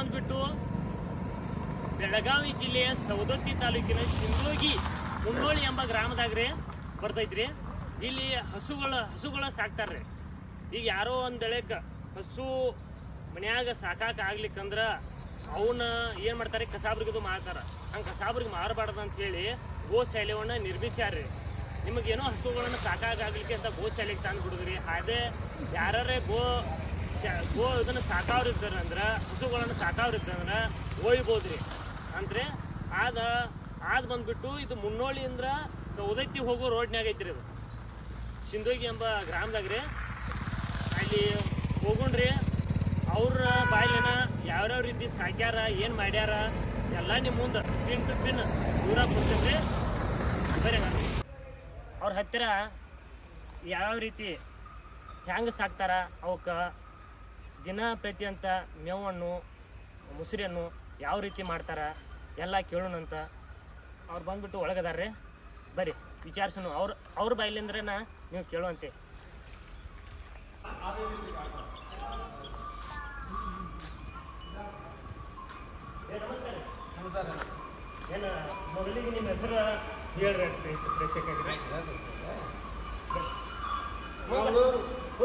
ಬಂದ್ಬಿಟ್ಟು ಬೆಳಗಾವಿ ಜಿಲ್ಲೆಯ ಸವದತ್ತಿ ತಾಲೂಕಿನ ಶಿಂಗ್ಲೋಗಿ ಮುನ್ನೋಳಿ ಎಂಬ ಗ್ರಾಮದಾಗ್ರೆ ಬರ್ತೈತ್ರಿ ಇಲ್ಲಿ ಹಸುಗಳ ಹಸುಗಳ ಸಾಕ್ತಾರ್ರಿ. ಈಗ ಯಾರೋ ಒಂದ್ ಬೆಳೆಕ ಹಸು ಮನ್ಯಾಗ ಸಾಕಾಕ ಆಗ್ಲಿಕ್ಕಂದ್ರ ಅವನ್ನ ಏನು ಮಾಡ್ತಾರೆ? ಕಸಾಬ್ರಿಗದು ಮಾರ್ತಾರೆ. ಹಂಗೆ ಕಸಾಬ್ರಿಗೆ ಮಾರಬಾರ್ದು ಅಂತೇಳಿ ಗೋಶಾಲೆವನ್ನ ನಿರ್ಮಿಸ್ಯಾರ್ರಿ. ನಿಮಗೇನೋ ಹಸುಗಳನ್ನ ಸಾಕಾಗಲಿಕ್ಕೆ ಅಂತ ಗೋಶಾಲೆಗೆ ತಂದು ಬಿಡುದ್ರಿ ಅದೇ ಯಾರೇ ಗೋ ಗೋ ಇದನ್ನ ಸಾಕಾವ್ರ ಇದ್ದಾರಂದ್ರ ಹಸುಗಳನ್ನ ಸಾಕಾವ್ರ ಇದ್ದಂದ್ರ ಒಯ್ಬೋದ್ರಿ ಅಂದ್ರೆ ಆದ, ಆದ್ ಬಂದ್ಬಿಟ್ಟು ಇದು ಮುನ್ನೋಳಿಯಿಂದ ಸೌದತ್ತಿ ಹೋಗೋ ರೋಡ್ನ್ಯಾಗ ಐತ್ರಿ ಇದು. ಸಿಂಧೋಗಿ ಎಂಬ ಗ್ರಾಮದಾಗ್ರಿ. ಅಲ್ಲಿ ಹೋಗುಣ್ರಿ. ಅವ್ರ ಬಾಯಿಲಿನ ಯಾವ್ಯಾವ ರೀತಿ ಸಾಕ್ಯಾರ, ಏನು ಮಾಡ್ಯಾರ, ಎಲ್ಲ ನಿಮ್ಮ ಮುಂದೆ. ಪಿನ್ ಟು ಪಿನ್ ದೂರ ಕೊಡ್ತೇನ್ರಿ ಬರೀ ಅವ್ರ ಹತ್ತಿರ ಯಾವ್ಯಾವ ರೀತಿ ಹೆಂಗೆ ಸಾಕ್ತಾರ, ಅವಕ್ಕೆ ದಿನ ಪ್ರತಿಯಂತ ಮೇವನ್ನು ಮುಸುರಿಯನ್ನು ಯಾವ ರೀತಿ ಮಾಡ್ತಾರೆ ಎಲ್ಲ ಕೇಳೋಣಂತ ಅವ್ರು ಬಂದ್ಬಿಟ್ಟು ಒಳಗದಾರ್ರಿ. ಬರ್ರಿ ವಿಚಾರಿಸೋಣ. ಅವ್ರ ಅವ್ರ ಬಾಯಿಲಿಂದ್ರನ ನೀವು ಕೇಳುವಂತೆ. ಏನು ಮೊದಲಿಗೆ ನಿಮ್ಮ ಹೆಸರು ಹೇಳ್ರಿ ಪ್ರೇಕ್ಷಕರಿಗೆ.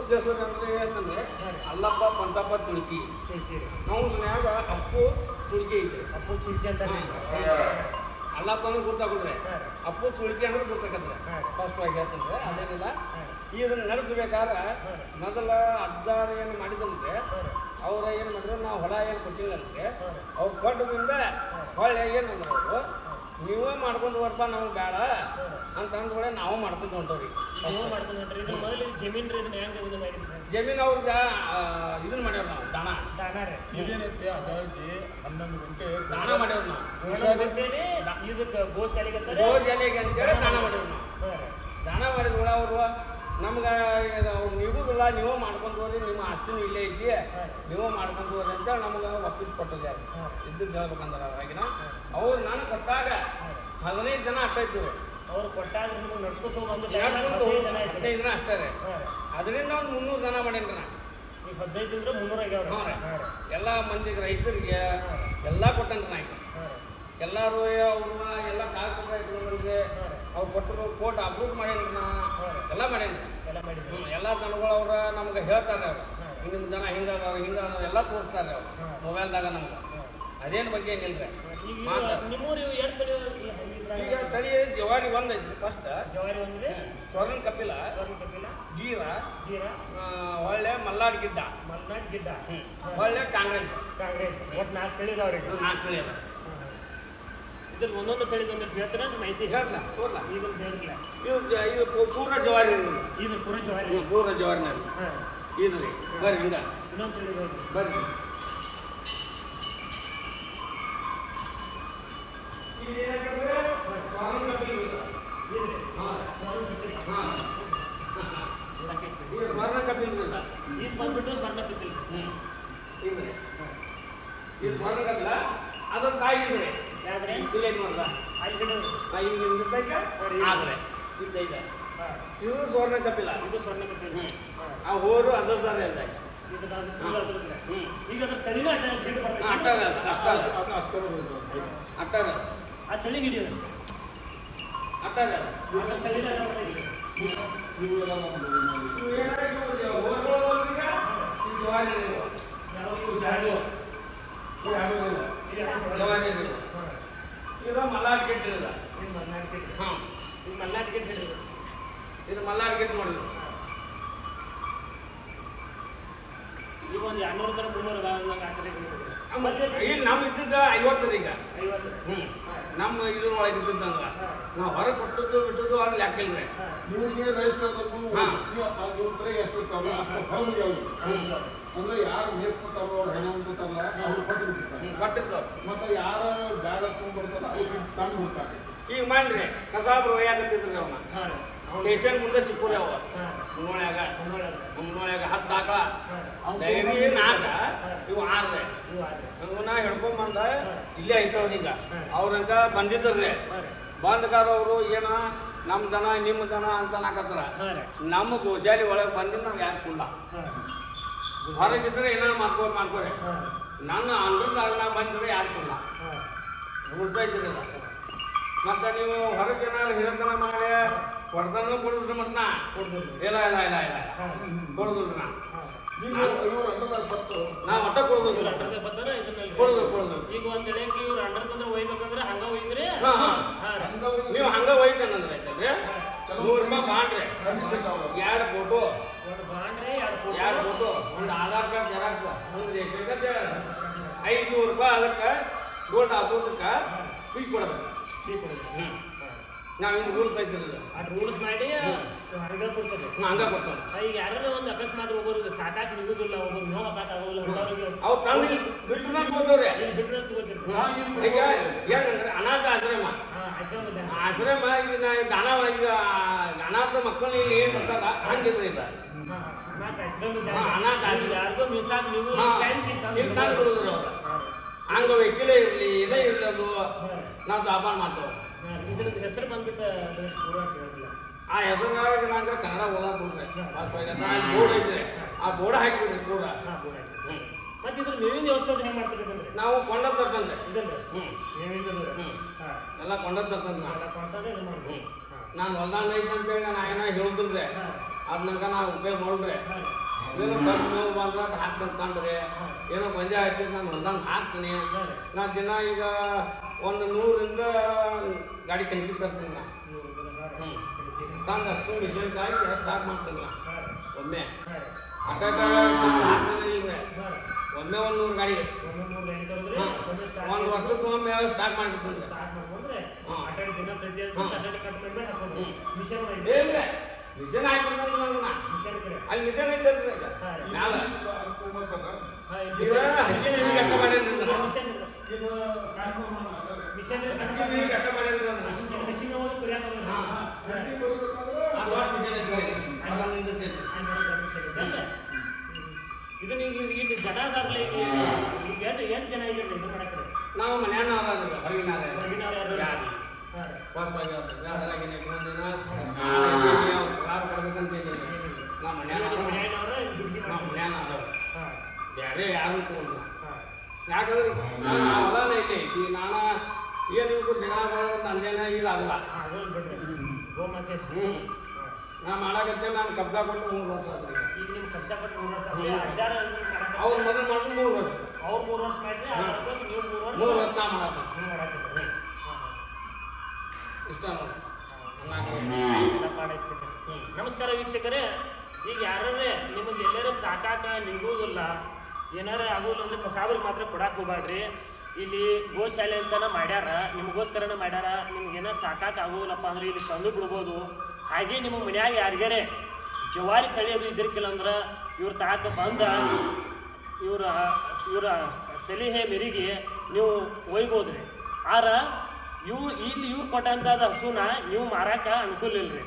ಹೆಸರು ಅಂದ್ರೆ ಏನಂದ್ರೆ ಅಲ್ಲಪ್ಪ ಪಂತಪ್ಪ ತುಳುಕಿ ಮನ್ಯಾಗ ಅಪ್ಪು ತುಳುಕಿ ಐತೆ. ಅಪ್ಪು ಚಿಂತೆ ಅಂತ ಅಲ್ಲಪ್ಪ ಅಂದ್ರೆ ಗುರ್ತಾಕೊಂಡ್ರೆ ಅಪ್ಪು ತುಳುಕಿ ಅಂದ್ರೆ ಹಾಂ. ಫಸ್ಟ್ ಆಗಿ ಹೇಳ್ತಂದ್ರೆ ಅದೇನಿಲ್ಲ. ಇದನ್ನ ನಡೆಸ್ಬೇಕಾದ್ರೆ ಮೊದಲ ಅಜ್ಜಾರ ಏನು ಮಾಡಿದಂತೆ ಅವ್ರ ಏನು ಮಾಡಿದ್ರು ನಾವು ಹೊಲ ಏನು ಕೊಟ್ಟಿಲ್ಲಂತೆ ಅಂದ್ರೆ ಅವ್ರು ಕೊಟ್ಟದಿಂದ ಹೊಳೆ ಏನು ಮಾಡಿದ್ರು ಅವರು. ನೀವೇ ಮಾಡ್ಕೊಂಡು ಬರ್ಪ ನಮ್ಗೆ ಬೇಡ. ಅಂತ ಅಂದ್ಕೊಳ್ಳೆ ನಾವು ಮಾಡ್ಕೊಂಡು ಹೊಂಟವ್ರಿ ನೀವು ಮಾಡ್ಕೊಂಡು ನೋಡ್ರಿ ಇದು ಮೊದಲು ಜಮೀನ್ ರೀ ಇದನ್ನ ಹೆಂಗೆ ಇದು ಮಾಡಿದ್ರಿ? ಜಮೀನ್ ಅವ್ರಿಗೆ ಇದನ್ನ ಮಾಡ್ಯಾವ ನಾವು ದಾನ. ದಾನ ರೀ. ಇದೇನೈತೆ ಅದಾಗಿ ಹನ್ನೊಂದು ಗಂಟೆ ದಾನ ಮಾಡ್ಯಾವ ನಾವು. ಇದಕ್ಕೆ ಗೋಶಾಲೆಗೆ ಗೋಶಾಲೆಗೆ ಅಂತೇಳಿ ದಾನ ಮಾಡ್ಯಾವ ನಾವು. ರೀ. ದಾನ ಮಾಡಿದ್ಮೇಲೆ ಅವರು ನಮ್ಗೆ ಅವ್ರು ನೀವು ನೀವೇ ಮಾಡ್ಕೊಂಡು ಹೋದ್ರಿ ನಿಮ್ಮ ಆಸ್ತಿನೂ ಇಲ್ಲೇ ಐತಿ ನೀವು ಮಾಡ್ಕೊಂಡು ಹೋದ್ರಿ ಅಂತ ನಮ್ಗೆ ವಾಪಸ್ ಕೊಟ್ಟಿದೆ. ಇದ್ದು ಹೇಳ್ಬೇಕಂದ್ರೆ ಅದ್ರಾಗಿನ ಅವ್ರು ನಾನು ಕೊಟ್ಟಾಗ ಹದಿನೈದು ಜನ ಅಟ್ಟೈತಿ ಅವ್ರು ಕೊಟ್ಟಾಗ ನಿಮ್ಗೆ ನಡ್ಸ್ಕೊತ ಹದಿನೈದು ಜನ. ಅಷ್ಟೇ ಅದರಿಂದ ಒಂದು ಮುನ್ನೂರು ಜನ ಮಾಡೇನ್ರಿ ನಾ ಈಗ ಹದಿನೈದು ಅಂದ್ರೆ ಮುನ್ನೂರ ಆಗ್ಯಾವ್ರಿ. ಹ್ಞೂ ರೀ. ಎಲ್ಲ ಮಂದಿಗೆ ರೈತರಿಗೆ ಎಲ್ಲ ಕೊಟ್ಟಂತ ನಾ. ಎಲ್ಲರೂ ಅವ್ರನ್ನ ಎಲ್ಲ ಕಾಲ್ಪುಟ ಇಟ್ಕೊಂಡ್ರಿಗೆ ಅವ್ರು ಕೊಟ್ಟರು ಕೋಟ್ ಅಪ್ರೂವ್ ಮಾಡೇನ್ರಿ ನಾ. ಎಲ್ಲ ಮಾಡೇನಿ ಎಲ್ಲ ಮಾಡಿದ್ರು. ಹ್ಮ್, ಎಲ್ಲ ದನಗಳು ಅವ್ರು ನಮ್ಗೆ ಹೇಳ್ತಾರೆ ಅವ್ರು. ನಿಮ್ಮ ದನ ಹಿಂಗ ಹಿಂಗ ಎಲ್ಲ ತೋರಿಸ್ತಾರೆ ಅವ್ರು. ಮೊಬೈಲ್ದಾಗ ನಮ್ಗೆ. ಅದೇನು ಬಗ್ಗೆ ಏನಿಲ್ಲ ಈಗ ತಳಿ ಜವಾರಿ ಈಗ ಐತಿ ಫಸ್ಟ್ ಜವಾರಿ ಒಂದ್ರಿ ಸ್ವರ್ಣ ಕಪಿಲ ಸ್ವರ್ಣ ಕಪಿಲ? ಗೀರ ಜೀರ ಒಳ್ಳೆ ಮಲ್ನಾಡ್ ಗಿಡ್ಡ. ಮಲ್ನಾಡ್ ಗಿಡ್ಡ? ಒಳ್ಳೆ ಕಾಂಗ್ರೆಸ್. ಕಾಂಗ್ರೆಸ್. ಒಟ್ಟು ನಾಲ್ಕು ತಳಿ ನಾಲ್ಕು ತಳಿ ಅದ ಒಂದೊಂದು ಒಂದೊಂದು ತಳಿ ಒಂದಿಟ್ಟು ಹೇಳ್ತೀರ ಮಾಹಿತಿ ಹೇಳಲ್ಲ ತೋರ್ಲ ಇದನ್ನ ಹೇಳಿಲ್ಲ ಇದು ಪೂ- ಪೂರ ಜವಾರಿ ಇದು. ಪುರ ಜವಾರಿ. ಪೂರ ಜವಾರಿನಲ್ಲಿ ಹಾಂ. ಇದು ರೀ ಬರ್ರಿ ಹಿಂಗ ಇನ್ನೊಂದು ತಳಿ ಬರ್ರಿ. ಸ್ವರ್ಣ ಕಪಿಲ ಹಾಂ ಇದು ಬಂದ್ಬಿಟ್ಟು ಸ್ವರ್ಣ ಕಪಿಲ. ಇದು ಸ್ವರ್ಣ ಅದ್ರ ತಾಯಿ ಇದೆ ಯಾವ್ದ್ರಿ ಇಲ್ಲೇ ನೋಡ್ದ ಐದು ಗಿಡ. ತಾಯಿ ಆದರೆ. ಆದ್ರೆ ಇದ್ದೈತೆ ಹಾಂ. ಇದು ಸ್ವರ್ಣ ಕಪಿಲ. ಇದು ಸ್ವರ್ಣ ಕಪಿಲ. ಆ ಹೋರು ಅದರ್ದಾರೆ ಅಲ್ಲ ಈಗ ಅದ್ರ ತಳಿನ. ಅಟ್ಟಾರ ಅಷ್ಟ ಅದು. ಅಷ್ಟೇ ಬರೋದು. ಅಟ್ಟಾರ ಆ ತಳಿ ಹಿಡಿಯೋದು ಅಟ್ಟಾರ ತಳಿನ. ಇವು ಏನಾಯ್ತು ಹೋರು ಹೋದ್ರೀಗ ಇದು ಮಲ್ಲಾರ್. ಇವು ಇದು ಮಲ್ಲಾರ್ ಇವು. ಹಾಂ. ಇದು ಮಲ್ಲಾರ್ ಗೇಟ್ ಇದು ಇದು ಮಲ್ಲಾರ್ ಗೆಟ್ ನೋಡಿದ್ರು ಈಗ ಒಂದು ಎರಡ್ನೂರು ತರ ಮುನ್ನೂರು ಅದಾವ. ಇಲ್ಲಿ ನಮ್ಮ ಇದ್ದಿದ್ದ ಐವತ್ತು ಈಗ ಐವತ್ತು. ಹ್ಞೂ ನಮ್ಮ ಇದ್ರೊಳಗೆ ಇದ್ದದ್ದಂಗ. ನಾವು ಹೊರಗೆ ಕೊಟ್ಟದ್ದು ಬಿಟ್ಟದ್ದು ಅಲ್ಲಿ ಹಾಕಿಲ್ರಿ. ಇವ್ರಿಗೆ ರಿಜಿಸ್ಟರ್ ತಗೊಂಡು ಇವ್ರ ಎಷ್ಟು ಅವ್ರು. ಅಂದ್ರೆ ಯಾರು ಮೇರ್ಕೊತಾರೋ ಹೆಣ ಅಂತಾರಲ್ಲ ಅವ್ರು ಮತ್ತೆ ಯಾರು ಬ್ಯಾಡ ತಗೊಂಡ್ಬರ್ತಾರ ಅವ್ರಿಗೆ ತಂದು ಹೋಗ್ತಾರೆ ಈಗ ಮಾಡ್ರಿ ಕಸಾಬ್ರು ಯಾಕಂತಿದ್ರಿ ಅವನ್ನ. ಸ್ಟೇಷನ್ ಮುಂದೆ ಸಿಕ್ಕೂರಿ ಅವ. ಮುನ್ನೋಳ್ಯಾಗ ಮುನ್ನೂರು. ಹತ್ತು ಆಕಳ. ಡೈರಿ ನಾಲ್ಕ ಇವು ಆರ್ರೆ. ಇವನ್ನ ಹಿಡ್ಕೊಂಬಂದ ಇಲ್ಲೇ ಐತವ ಈಗ ಹ್ಮ್. ಅವ್ರಂಗ ಬಂದಿದ್ರಿ. ಬಂದ್ಕಾರ ಅವರು ಏನ ನಮ್ಮ ದನ ನಿಮ್ಮ ದನ ಅಂತ ನಾಕತ್ತಾರ. ನಮ್ಮ ಗೋಜಾಲಿ ಒಳಗೆ ಬಂದಿದ್ದು ನಾವು ಯಾಕೆ ಕುಲ್ಲ. ಹೊರಗಿದ್ರೆ ಏನಾರು ಮಾಡ್ಕೋ ಮಾಡ್ಕೋರಿ. ನನ್ನ ಅಂದ್ರದಾಗ ಬಂದಿದ್ರೆ ಯಾರು ಕುಲ್ಲ ಉಳ್ದೈತಿರಲ್ಲ ಮತ್ತೆ ನೀವು ಹೊರಗೆ ಏನಾರು ಹಿರತನ ಮಾಡಿ ಕೊಡ್ತಾನು ಕೊಡುದ್ರಿ ಮತ್ತೆ ನಾ? ಕೊಡ್ಬೋದು ಇಲ್ಲ ಇಲ್ಲ ಇಲ್ಲ. ಇಲ್ಲ ಹಾಂ. ಕೊಡುದಿಲ್ಲ ನಾ ನಾವು ಇವ್ರು. ಕೊಡುದಿಲ್ಲ ಅಂಡರ್ದಾಗ ಬಂದಾರ ಇದನ್ನಲ್ಲಿ ಕೊಡುದು ಕೊಡುದು ಈಗ ಒಂದ್ ವೇಳೆಗೆ ಇವ್ರು ಅಂಡರ್ ಬಂದ್ರೆ ಒಯ್ಬೇಕಂದ್ರೆ ಹಂಗ ಒಯ್ದ್ರಿ. ಹಾ, ಹಾ. ಹಾಂ ರೀ. ನೀವು ಹಂಗ ಒಯ್ತೇನಂದ್ರೆ ಆಯ್ತಲ್ರಿ ನೂರು ರೂಪಾಯಿ ಬಾಂಡ್ರಿ. ಎರಡು ಫೋಟೋ ಒಂದು ಬಾಂಡ್ರಿ ಎರಡು ಫೋಟೋ ಎರಡು ಒಂದು ಆಧಾರ್ ಕಾರ್ಡ್ ಜೆರಾಕ್ಸ್ ಒಂದು ರೇಷನ್ ಐದುನೂರು ರೂಪಾಯಿ ಅದಕ್ಕೆ ಗೋಲ್ಡ್ ಹಾಕೋದಕ್ಕೆ ಫೀ ಕೊಡ್ಬೇಕು. ಫೀ ಕೊಡ್ಬೇಕು. ಹ್ಞೂ ನಾವು ಇನ್ನು ರೂಲ್ಸ್ ಐತಿರಲ್ಲ ಆ ರೂಲ್ಸ್ ಮಾಡಿ ಹಂಗ ಕೊಡ್ತದೆ ನಾ ಹಂಗ ಕೊಡ್ತೇವೆ ಈಗ ಯಾರು ಒಂದು ಅಕಸ್ಮಾತ್ ಒಬ್ಬರು ಸಾಕಾಗಿ ನಿಲ್ಲುದಿಲ್ಲ ಒಬ್ಬರು ನೋವು ಆಗೋಲ್ಲ ಅವ್ರು ಅವು ತಂದು ಬಿಟ್ಟು ಈಗ ಏನಂದ್ರೆ ಅನಾಥ ಆಶ್ರಮ. ಆಶ್ರಮ ಈಗ ದಾನ ಈಗ ಅನಾಥ ಮಕ್ಕಳು ಇಲ್ಲಿ ಏನು ಬರ್ತಾರ ಹಂಗಿದ್ರೆ ಇಲ್ಲ ಅನಾಥ ಆಶ್ರಮ. ಯಾರಿಗೋ ಮಿಸಾಕ್ ನೀವು ಅವ್ರು. ಹಂಗ ವ್ಯಕ್ತಿಲೇ ಇರಲಿ ಇದೇ ಇರಲಿ ಅದು ನಾವು ಜಾಪಾನ್ ಮಾಡ್ತೇವೆ. ಇದ್ರದ್ದು ಹೆಸರು ಬಂದ್ಬಿಟ್ಟು ಆ ಹೆಸರು ನಾನು ಕನ್ನಡ ಓದಾಕ್ ಬಿಡ್ರಿ ಬೋರ್ಡ್ ಐತ್ರಿ ಆ ಬೋರ್ಡ್ ಹಾಕಿಬಿಡ್ರಿ ಕೂಡ ಮತ್ತೆ ಇದ್ರ ನೀವಿನ ವ್ಯವಸ್ಥೆ ಹೆಂಗ್ ಮಾಡ್ತೀರಿ ಬಂದ್ರೆ ನಾವು ಕೊಂಡ ತರ್ತಂದ್ರೆ ಇದಲ್ಲ? ಹ್ಞೂ ಎಲ್ಲ ಕೊಂಡದ್ ತರ್ತಂದ್ರೆ ನಾನು ಹೊಲ್ದಂಗ ಐತೆ ಅಂತೇಳಿ ನಾನು ಏನ ಹೇಳ್ತಿದ್ರೆ ಹಾ. ಅದ್ ನಂಗೆ ನಾವು ಉಪಯೋಗ ಮಾಡ್ರೆ ಏನೋ ನೋವು ಬಂದ್ರೆ ಹಾಕ್ತಂತಂದ್ರೆ ಏನೋ ಮಂಜಾ ಆಯ್ತು ನಾನು ಹೊಲ್ದಂಗೆ ಹಾಕ್ತೀನಿ ನಾ ದಿನ ಈಗ ಒಂದು ನೂರಿಂದ ಗಾಡಿ ಕಣಕಿ ತರ್ತೀನಿ ನಾ. ತಂದು ಅಷ್ಟು ಮಿಷನ್ ಕಾಯಿ ಸ್ಟಾರ್ಟ್ ಮಾಡ್ತೀನಿ ನಾ ಒಮ್ಮೆ. ಇಲ್ರಿ ಹಾ ಒಮ್ಮೆ ಒಂದು ನೂರು ಗಾಡಿ ಒಂದು ವರ್ಷಕ್ಕೆ ಒಮ್ಮೆ ಸ್ಟಾರ್ಟ್ ಮಾಡ್ಕೊಂಡ್ರೆ ಹಾ. ಮಿಷನ್ ಕಡೆ ಅಲ್ಲಿ. ಮ್ಯಾಲ ಇದು ಕುರಿಯಾಕ ನೀವು ಈಗ ಜನ ಅದಾರಲ್ಲ ಈಗ ಈಗ ಎಷ್ಟು ಜನ ಈಗ ಇದು ಮಾಡಕ್ಕೆ ನಾವು ಮನ್ಯಾನ ಹೊರಗಿನ ಹೊರಗಿನ ಬೇರೆ ಯಾರು ತಗೊಂಡು ಹಾಂ ಯಾಕಂದ್ರೆ ಹೊಲ ಐತಿ ಈಗ ನಾನು ಏನು ಇವ್ರು ಜನ ಬರೋದು ನಂದೇನ ಇದಾಗಲ್ಲ ಹ್ಞೂ ನಾ ಮಾಡಾಕತ್ತೆ ನಾನು ಕಬ್ಜಾ ಕೊಟ್ಟು ಮೂರು ವರ್ಷ ಅವ್ರು ಮೊದಲು ಮಾಡಿ ಮೂರು ವರ್ಷ ಅವ್ರು ಮೂರು ವರ್ಷ ಮೂರು ವರ್ಷ ನಾ ನಮಸ್ಕಾರ ವೀಕ್ಷಕರೇ. ಈಗ ಯಾರೇ ನಿಮಗೆ ಎಲ್ಲರೂ ಸಾಕಾಕ ನಿಗುವುದಿಲ್ಲ ಏನಾರ ಆಗೋಲ್ಲ ಅಂದ್ರೆ ಕಸಾಬ್ರಿಗೆ ಮಾತ್ರ ಕೊಡಾಕ್ ಹೋಗ್ಬಾರ್ರಿ ಇಲ್ಲಿ ಗೋಶಾಲೆ ಅಂತಾನ ಮಾಡ್ಯಾರ, ನಿಮಗೋಸ್ಕರನ ಮಾಡ್ಯಾರ ನಿಮ್ಗೆ ಏನಾರ ಸಾಕಾಕ ಆಗೋಲ್ಲಪ್ಪ ಅಂದ್ರೆ ಇಲ್ಲಿ ತಂದು ಬಿಡ್ಬೋದು. ಹಾಗೆ ನಿಮ್ಮ ಮನ್ಯಾಗ ಯಾರಿಗಾರೆ ಜವಾರಿ ಕಳಿಯೋದು ಇದ್ದಿರ್ಕಿಲ್ಲ ಅಂದ್ರೆ ಇವ್ರ ತಾಕ ಬಂದ, ಇವರ ಇವರ ಸಲಹೆ ಮೇರೆಗೆ ನೀವು ಒಯ್ಬೋದ್ರಿ. ಆರ ಇವ್ ಇಲ್ಲಿ ಇವ್ರು ಕೊಟ್ಟಂತ ಹಸುನ ನೀವು ಮಾರಾಕ ಅನುಕೂಲ ಇಲ್ರಿ.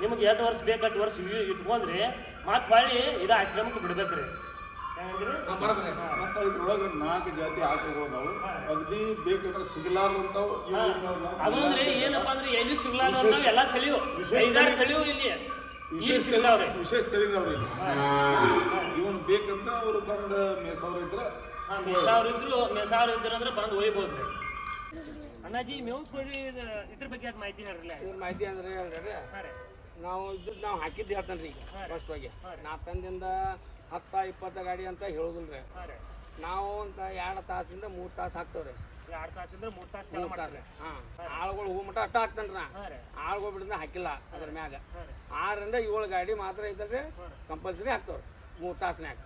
ನಿಮ್ಗೆ ಎರಡು ವರ್ಷ ಬೇಕು ಅಷ್ಟು ವರ್ಷ ಇಟ್ಕೊಂಡ್ರಿ ಮತ್ತೆ ಹೊಳ್ಳಿ ಇದು ಆಶ್ರಮಕ್ಕೆ ಬಿಡ್ಬೇಕ್ರಿ. ಇದ್ರೊಳಗೆ ನಾಲ್ಕು ಜಾತಿ ಆಕಳುಗಳು ಅದಾವು ಅಗದಿ ಬೇಕಂದ್ರೆ ಸಿಗಲಾರ್ದಂತಾವು ಅದಂದ್ರೆ ಏನಪ್ಪಾ ಅಂದ್ರೆ ಎಲ್ಲಿ ಸಿಗ್ಲಾರ ಅಂತ ಎಲ್ಲ ತಳಿಯು. ಐದಾರು ತಳಿಯು ಇಲ್ಲಿ. ವಿಶೇಷ ವಿಶೇಷ ತಿಳಿದವ್ರಿ ಇವನ್ ಬೇಕಂತ ಅವ್ರು ಬಂದ ಮೇಸಾವ್ರ ಇದ್ರ ಮೆಸಾವ್ರು ಇದ್ರು ಮೇಸಾವ್ರ ಇದ್ರು ಅಂದ್ರೆ ಬಂದು ಒಯ್ಬೋದ್ರಿ. ಅಣ್ಣಾಜಿ ಮೇವು ಕೋಳಿ ಇದ್- ಇದ್ರ ಬಗ್ಗೆ ಅದು ಮಾಹಿತಿ ಹೇಳ್ರಲ್ಲ ಇದ್ರ ಮಾಹಿತಿ ಅಂದ್ರೆ ಹೇಳ್ರಿ ನಾವು ಇದ್ರದ್ದು ನಾವು ಹಾಕಿದ್ದು ಹೇಳ್ತಾನೆ ರೀ. ಈಗ ಫಸ್ಟ್ ಹೋಗಿ ತಂದಿಂದ ಹತ್ತ ಇಪ್ಪತ್ತ ಗಾಡಿ ಅಂತ ಹೇಳುದಿಲ್ಲ ರೀ. ನಾವು ಅಂತ ಎರಡು ತಾಸಿಂದ ಮೂರು ತಾಸು ಹಾಕ್ತೇವೆ ರೀ ಎರಡು ತಾಸಿಂದ ಮೂರು ತಾಸು ಚಾಲು ಮಾಡ್ತಾರೆ ಹಾಂ. ಆಳುಗಳು ಹೂ ಮಟ್ಟ ಅಟ್ಟ ಹಾಕ್ತಾನ್ರ ನಾ. ಆಳುಗಳು ಬಿಡಿದ್ರೆ ಹಾಕಿಲ್ಲ ಅದ್ರ ಮ್ಯಾಗ. ಆರರಿಂದ ಏಳು ಗಾಡಿ ಮಾತ್ರ ಐತಲ್ರಿ ಕಂಪಲ್ಸರಿ ಹಾಕ್ತೇವೆ ಮೂರು ತಾಸ್ನ್ಯಾಗ.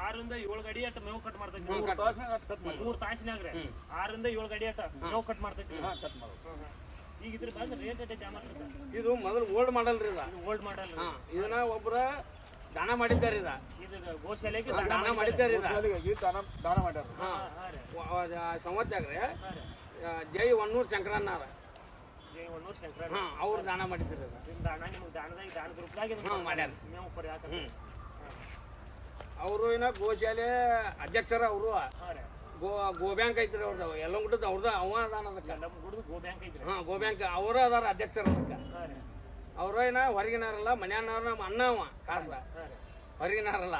ಆರರಿಂದ ಏಳ್ ಗಡಿ ಅಟ್ಟ ಮೇವು ಕಟ್ ಮಾಡ್ತೈತಿ. ಮೂರ್ ಕಟ್ ಮೂರು ತಾಸಿನಾಗ ಆರಿಂದ ಏಳ್ ಆರರಿಂದ ಏಳು ಗಡಿ ಅಟ್ಟ ಮೇವು ಕಟ್ ಮಾಡ್ತೈತಿ. ಹಾ ಕಟ್ ಮಾಡೋದು ಹ್ಮ್, ಹ್ಮ್. ಈಗ ಇದ್ರ ಬಂದು ರೇಟ್ ಐತೆ ಜಾಮ ಇದು ಮೊದಲು ಓಲ್ಡ್ ಮಾಡಲ್ ರೀ ಇದ. ಓಲ್ಡ್ ಮಾಡಲ್ ಇದನ್ನ ಒಬ್ರ ದಾನ ಮಾಡಿದ್ದಾರೆ ಇದ. ಇದು ಗೋಶಾಲೆಗೆ ದಾನ ಮಾಡಿದ್ದಾರೆ. ಇದ. ದಾನ ದಾನ ಮಾಡ್ಯಾರ. ಹಾಂ. ಹಾಂ ರೀ. ರೀ ಹಾಂ ರೀ. ಜೈ ಒನ್ನೂರು ಶಂಕರಣ್ಣಾರ ಜೈ ಒನ್ನೂರು ಶಂಕರ. ಅವ್ರು ದಾನ ಮಾಡಿದ್ದಾರೆ ದಾನ ನಿಮ್ಗೆ ದಾನದಾಗ ದಾನ ಗ್ರೂಪ್ದಾಗ ಮಾಡ್ಯಾರ. ಮೇವು ಪರಿ ಹಾಕತ್ತೆ ಹ್ಞೂ ಅವರು ಏನ ಗೋಶಾಲೆ ಅಧ್ಯಕ್ಷರ ಅವರು. ಗೋ ಗೋ ಬ್ಯಾಂಕ್ ಐತ್ರಿ ಅವ್ರದ್ದು ಎಲ್ಲ ಗುಡ್ಡದ ಅವ್ರದ ಅವ ಅದಾನ ಅದಕ್ಕೆ. ಗೋ ಬ್ಯಾಂಕ್ ಐತ್ರಿ. ಹಾಂ ಗೋ ಬ್ಯಾಂಕ್ ಅವರು ಅದಾರ ಅಧ್ಯಕ್ಷರ ಅದಕ್ಕೆ. ಅವರು ಏನ ಹೊರಗಿನಾರಲ್ಲ ಮನ್ಯಾನವ್ರ ನಮ್ಮ ಅಣ್ಣ ಅವ ಕಾಸ. ಹೊರಗಿನಾರಲ್ಲ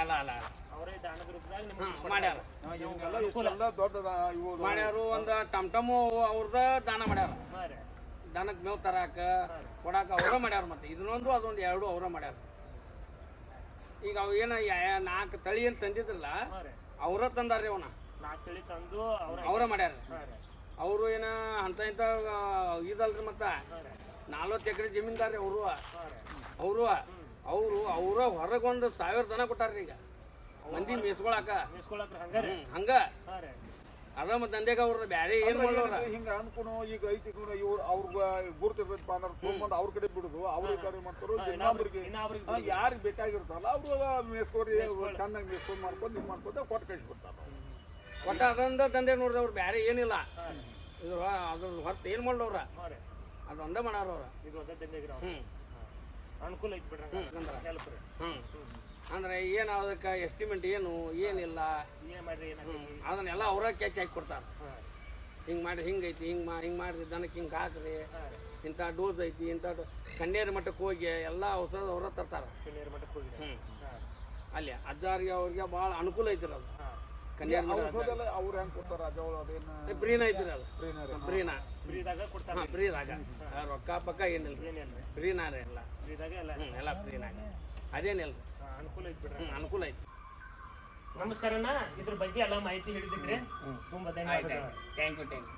ಅಲ್ಲ ಅಲ್ಲ ಅವರೇ ದಾನದ ರೂಪದಾಗ ಹಾ, ನಿಮ್ಗೆ ಮಾಡ್ಯಾರ. ಮಾಡ್ಯಾರು ಒಂದು ಟಮ್ ಟಮು ಅವ್ರದ ದಾನ ಮಾಡ್ಯಾರ. ದನಕ್ಕೆ ಮೇವು ತರಾಕ ಕೊಡಾಕ ಅವರ ಮಾಡ್ಯಾರ ಮತ್ತೆ. ಇದನ್ನೊಂದು ಅದೊಂದು ಎರಡು ಅವರ ಮಾಡ್ಯಾರ. ಈಗ ಅವು ಏನ ನಾಲ್ಕು ತಳಿ ಏನು ತಂದಿದ್ರಲ್ಲ ಅವ್ರ ತಂದಾರ್ರಿ ಅವನ. ನಾಲ್ಕು ತಳಿ ತಂದು ಅವ್ರ ಮಾಡ್ಯಾರ. ಅವರು ಏನ ಅಂತ ಇಂತ ಇದಲ್ರಿ ಮತ್ತ. ನಾಲ್ವತ್ತು ಎಕರೆ ಜಮೀನ್ದಾರ್ರಿ ಅವರು. ಅವರು ಅವರು ಅವರ ಹೊರಗೊಂದು ಸಾವಿರ ದನ ಕೊಟ್ಟಾರ್ರಿ ಈಗ. ಮಂದಿ ಮೇಸ್ಕೊಳಕ ಹಂಗ ಅದ ಮತ್ತೆ ದಂಧೆಗ ಅವ್ರದ್ದು ಬ್ಯಾರೆ ಏನ್ ಮಾಡೋರ ಹಿಂಗ ಅನ್ಕೊಂಡು ಈಗ ಐತಿ ಕೂಡ ಇವ್ರು ಅವ್ರ ಗುರುತಿರ್ತೈತಿ ಅಂದ್ರೆ ತೊಗೊಂಬಂದು ಅವ್ರ ಕಡೆ ಬಿಡುದು ಅವ್ರಿಗೆ ಕಾರ್ಯ ಮಾಡ್ತಾರೋ ಇನ್ನೊಬ್ರಿಗೆ. ಯಾರಿಗೆ ಬೇಕಾಗಿರ್ತಾರಲ್ಲ ಅವ್ರು ಮೇಸ್ಕೋರಿ ಚೆನ್ನಾಗಿ ಮೇಸ್ಕೊಂಡ್ ಮಾಡ್ಕೊಂಡು ಇದು ಮಾಡ್ಕೊಂಡು ಕೊಟ್ಟು ಕಳಿಸ್ಬಿಡ್ತಾರ ಕೊಟ್ಟ ಅದೊಂದ ದಂಧೆ ನೋಡ್ರಿ ಅವ್ರು ಬ್ಯಾರೆ ಏನಿಲ್ಲ. ಇದು ಅದ್ರ ಹೊರತು ಏನ್ ಮಾಡ್ಲವ್ರ? ಅದೊಂದೇ ಮಾಡಾರ ಅವ್ರ. ಇದು ಒಂದೇ ಹ್ಮ್. ಅನುಕೂಲ ಐತಿ ಬಿಡ್ರಿ ಅಂದ್ರ ಹೆಲ್ಪ್ ರೀ ಅಂದ್ರೆ ಏನ್ ಅದಕ್ಕೆ ಎಸ್ಟಿಮೇಟ್ ಏನು ಏನಿಲ್ಲ. ಏನ್ ಮಾಡ್ರಿ ಅದನ್ನೆಲ್ಲ ಅವ್ರ ಕ್ಯಾಚ್ ಹಾಕಿ ಕೊಡ್ತಾರೆ. ಹಿಂಗೆ ಹಿಂಗ್ ಮಾಡಿ ಹಿಂಗೈತಿ ಹಿಂಗ್ ಮಾ ಹಿಂಗ್ ಮಾಡಿದ್ರಿ ದನಕ್ಕೆ ಹಿಂಗ್ ಹಾಕ್ರಿ. ಇಂಥ ಡೋಸ್ ಐತಿ ಇಂಥ ಕಣ್ಣೇರಿ ಮಠಕ್ಕೆ ಹೋಗಿ ಎಲ್ಲ ಔಷಧ ಅವ್ರ ತರ್ತಾರೆ. ಮಠಕ್ಕೆ ಹೋಗಿ. ಅಲ್ಲಿ ಅಜ್ಜಾರಿಗೆ ಅವ್ರಿಗೆ ಭಾಳ ಅನುಕೂಲ ಐತಿರ ಅದು. ಹಾಂ ಕನ್ಯಾರಿ ಮಠ ಔಷಧ ಅವ್ರು ಹೆಂಗ್ ಕೊಡ್ತಾರ ಅಜವಳ ಅದೇನು? ಬ್ರೀನ ಐತಿರ ಅದು ಟ್ರೈನರ್ ಬ್ರೀನಾ ಫ್ರೀದಾಗ ಕೊಡ್ತಾರೆ. ಹಾಂ ಫ್ರೀದಾಗ ರೊಕ್ಕ ಪಕ್ಕ ಏನಿಲ್ಲ. ಫ್ರೀನಾರ ಎಲ್ಲ. ಫ್ರೀದಾಗ ಎಲ್ಲ. ಹ್ಞೂ ಎಲ್ಲ ಫ್ರೀನಾಗ ಅದೇನಿಲ್ಲ. ಅನುಕೂಲ ಐತಿ ಬಿಡ್ರಿ. ಹ್ಞೂ ಅನುಕೂಲ ಐತಿ. ನಮಸ್ಕಾರಣ್ಣ ಇದ್ರ ಬಗ್ಗೆ ಎಲ್ಲ ಮಾಹಿತಿ ಹೇಳಿದ್ರಿ. ತುಂಬಾ ಧನ್ಯವಾದ ಧನ್ಯವಾದಗಳು. Thank you thank you